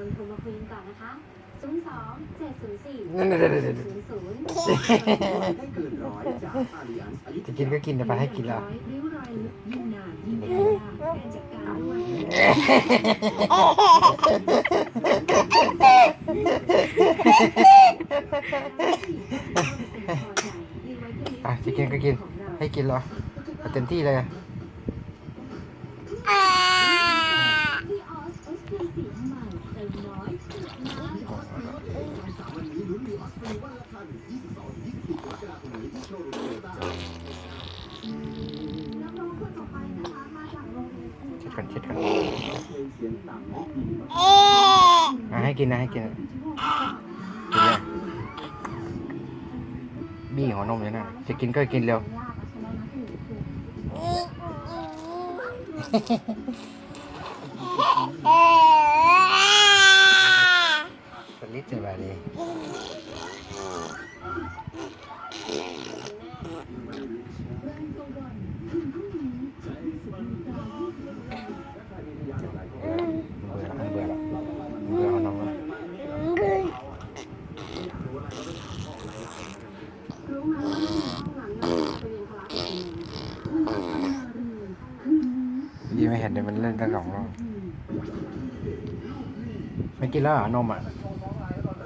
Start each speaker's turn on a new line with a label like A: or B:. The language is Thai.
A: ลงโทรมาคุยกันก่อนนะคะ02 704
B: นั่น
A: 00
C: ให้เกินร้อยจากอาริยันอายุ
B: จะกินก็กินแต่ไปให้กินละ
D: ริ้วรอยลึกยิ่งนานยิ่งยากการจัดการด้วย
B: อะจะกินก็กิน ให้กินเหรอเอาเต็มที่เลยอะ
C: โชว์รูมโตต้า
A: นักร้องคนต่อไปนะคะมาจากโรงเรียน
B: เช็ดก่อนเช็ดก่อน
C: เพลงเสียงต่ำให้ดีมาก
B: อะให้กินนะให้กินนะกินเลยบี้หัวนมเลยนะจะกินก็กินเร็วสลิดจะแบบนี้เบื่อแล้วเบื่อแล้วเบื่อเอา นมแล้ว
A: รู้ไหมว่าห้องหลังเราไปเรียนพละกับคุณ
B: ยี่ไม่เห็นเลยมันเล่นตั้งสองรอบไม่กินแล้วเหรอนมอะ
A: เ